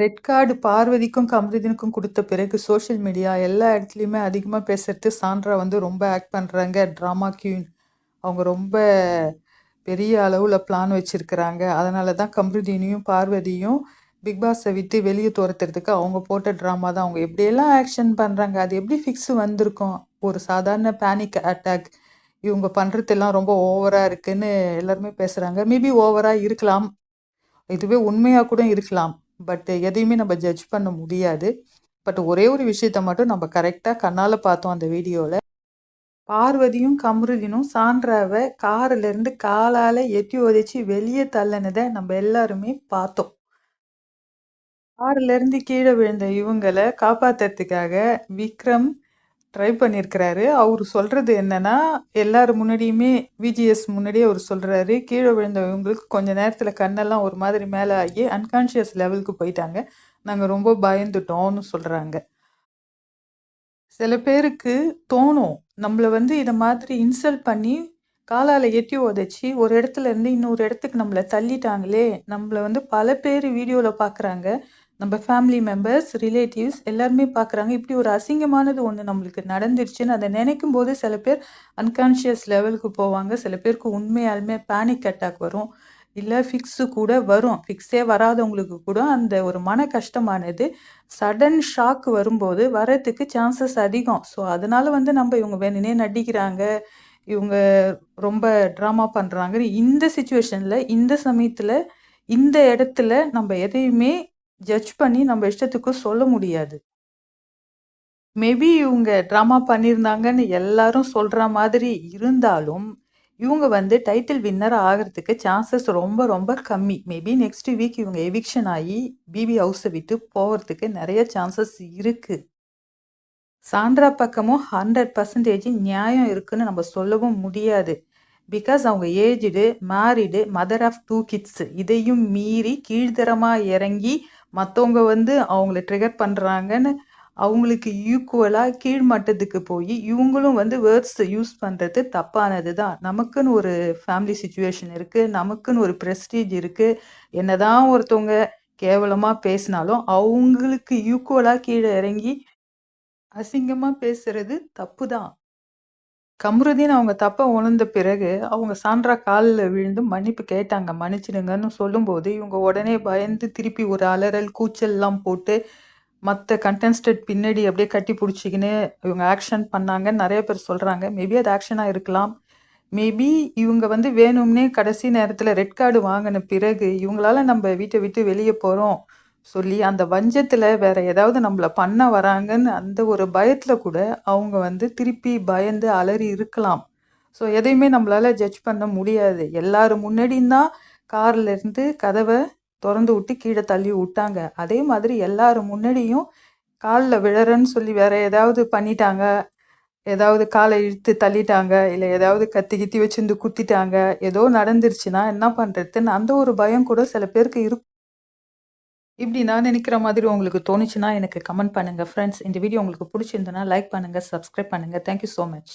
Red card பார்வதிக்கும், கமருதீனுக்கும் கொடுத்த பிறகு social media எல்லா இடத்துலையுமே அதிகமாக பேசுறது சாண்ட்ரா வந்து ரொம்ப ஆக்ட் பண்ணுறாங்க ட்ராமா கியூன். அவங்க ரொம்ப பெரிய அளவில் பிளான் வச்சுருக்கிறாங்க அதனால தான் கம்ருதீனையும் பார்வதியும் பிக் பாஸை விட்டு வெளியே துரத்துறதுக்கு அவங்க போட்ட ட்ராமா தான். அவங்க எப்படியெல்லாம் ஆக்ஷன் பண்ணுறாங்க அது எப்படி ஃபிக்ஸ் வந்திருக்கும்? ஒரு சாதாரண பேனிக் அட்டாக். இவங்க பண்ணுறதெல்லாம் ரொம்ப ஓவராக இருக்குன்னு எல்லாருமே பேசுகிறாங்க மேபி ஓவராக இருக்கலாம். இதுவே உண்மையாக கூட இருக்கலாம். பட் எதையுமே நம்ம ஜட்ஜ் பண்ண முடியாது. பட் ஒரே ஒரு விஷயத்த மட்டும் நம்ம கரெக்டாக கண்ணால் பார்த்தோம் அந்த வீடியோவில் பார்வதியும், கமருதினும் சான்றாவை காரிலிருந்து காலால் எட்டி உதைச்சி வெளியே தள்ளினதை நம்ம எல்லாருமே பார்த்தோம். கார்லருந்து கீழே விழுந்த இவங்கள காப்பாத்துறதுக்காக விக்ரம் ட்ரை பண்ணியிருக்கிறாரு. அவர் சொல்கிறது என்னென்னா எல்லார் முன்னாடியுமே விஜிஎஸ் முன்னாடியே அவர் சொல்கிறாரு கீழே விழுந்தவங்களுக்கு கொஞ்சம் கொஞ்ச கண்ணெல்லாம் ஒரு மாதிரி மேலே ஆகி அன்கான்ஷியஸ் லெவலுக்கு போயிட்டாங்க. நாங்கள் ரொம்ப பயந்துட்டோம்னு" சொல்கிறாங்க சில பேருக்கு தோணும், நம்மள வந்து இதை மாதிரி இன்சல்ட் பண்ணி, காலால எட்டி உதைச்சி ஒரு இடத்துல இருந்து இன்னொரு இடத்துக்கு நம்மளை தள்ளிட்டாங்களே! நம்மளை வந்து பல பேர் வீடியோவில் பார்க்குறாங்க. நம்ம ஃபேமிலி மெம்பர்ஸ், ரிலேட்டிவ்ஸ் எல்லாருமே பார்க்குறாங்க. இப்படி ஒரு அசிங்கமானது ஒன்று நம்மளுக்கு நடந்துருச்சுன்னு நினைக்கும் போது சில பேர் அன்கான்ஷியஸ் லெவலுக்கு போவாங்க. சில பேருக்கு உண்மையாலுமே பேனிக் அட்டாக் வரும். இல்லை ஃபிக்ஸு கூட வரும். ஃபிக்ஸே வராதவங்களுக்கு கூட அந்த ஒரு மன கஷ்டமானது சடன் ஷாக் வரும்போது வரத்துக்கு சான்சஸ் அதிகம். ஸோ, அதனால் வந்து நம்ம இவங்க வேணுனே நடிக்கிறாங்க. இவங்க ரொம்ப ட்ராமா பண்ணுறாங்க இந்த சுச்சுவேஷனில் இந்த சமயத்தில் இந்த இடத்துல நம்ம எதையுமே ஜட்ஜ் பண்ணி நம்ம இஷ்டத்துக்கு சொல்ல முடியாது. மேபி இவங்க ட்ராமா பண்ணியிருந்தாங்கன்னு எல்லாரும் சொல்கிற மாதிரி இருந்தாலும், இவங்க வந்து டைட்டில் வின்னர் ஆகுறதுக்கு சான்சஸ் ரொம்ப ரொம்ப கம்மி. மேபி நெக்ஸ்ட் வீக் இவங்க எவிக்ஷன் ஆகி பிபி ஹவுஸை விட்டு போகிறதுக்கு நிறைய சான்சஸ் இருக்குது சாண்ட்ரா பக்கமும் 100% நியாயம் இருக்குன்னு நம்ம சொல்லவும் முடியாது. பிகாஸ் அவங்க aged, married, mother of two kids. இதையும் மீறி கீழ்த்தரமாக இறங்கி, மற்றவங்க வந்து அவங்கள ட்ரிகர் பண்ணுறாங்கன்னு அவங்களுக்கு ஈக்குவலாக கீழ் மட்டத்துக்கு இவங்களும் வந்து வேர்ட்ஸ் யூஸ் பண்ணுறது தப்பானது தான். நமக்குன்னு ஒரு ஃபேமிலி சுச்சுவேஷன் இருக்குது நமக்குன்னு ஒரு ப்ரெஸ்டீஜ் இருக்குது என்னதான் ஒருத்தவங்க கேவலமாக பேசினாலும், அவங்களுக்கு ஈக்குவலாக கீழே இறங்கி அசிங்கமாக பேசுறது தப்பு தான். கமருதீன் அவங்க தப்பை உணர்ந்த பிறகு, அவங்க சாண்ட்ரா காலில் விழுந்து மன்னிப்பு கேட்டாங்க. மன்னிச்சிடுங்கன்னு சொல்லும்போது, இவங்க உடனே பயந்து திருப்பி ஒரு அலறல், கூச்சல்லாம் போட்டு, மற்ற கண்டென்ஸ்டட் பின்னாடி அப்படியே கட்டி பிடிச்சிக்கின்னு இவங்க ஆக்ஷன் பண்ணாங்கன்னு நிறைய பேர் சொல்கிறாங்க மேபி அது ஆக்ஷனாக இருக்கலாம். மேபி இவங்க வந்து வேணும்னே கடைசி நேரத்தில் ரெட் கார்டு வாங்கின பிறகு, இவங்களால நம்ம வீட்டை விட்டு வெளியே போகிறோம் சொல்லி, அந்த வஞ்சத்தில் வேற ஏதாவது நம்மளை பண்ண வராங்கன்னு அந்த ஒரு பயத்தில் கூட அவங்க வந்து திருப்பி பயந்து அலறி இருக்கலாம். ஸோ, எதையுமே நம்மளால் ஜட்ஜ் பண்ண முடியாது. எல்லார் முன்னாடியும் தான் கார்லேருந்து இருந்து திறந்து விட்டு கீழே தள்ளி விட்டாங்க அதே மாதிரி எல்லார் முன்னாடியும் காலில் விழறேன்னு சொல்லி வேற ஏதாவது பண்ணிட்டாங்க. ஏதாவது காலை இழுத்து தள்ளிட்டாங்க. இல்லை ஏதாவது கத்தி கித்தி வச்சிருந்து குத்திட்டாங்க. ஏதோ நடந்துருச்சுன்னா என்ன பண்ணுறதுன்னு அந்த ஒரு பயம் கூட சில பேருக்கு இருக்கும் இப்படி நான் நினைக்கிற மாதிரி உங்களுக்கு தோணுச்சுன்னா எனக்கு கமெண்ட் பண்ணுங்கள் ஃப்ரெண்ட்ஸ். இந்த வீடியோ உங்களுக்கு பிடிச்சிருந்தனா லைக் பண்ணுங்கள் சப்ஸ்கிரைப் பண்ணுங்கள் தேங்க் யூ மச்.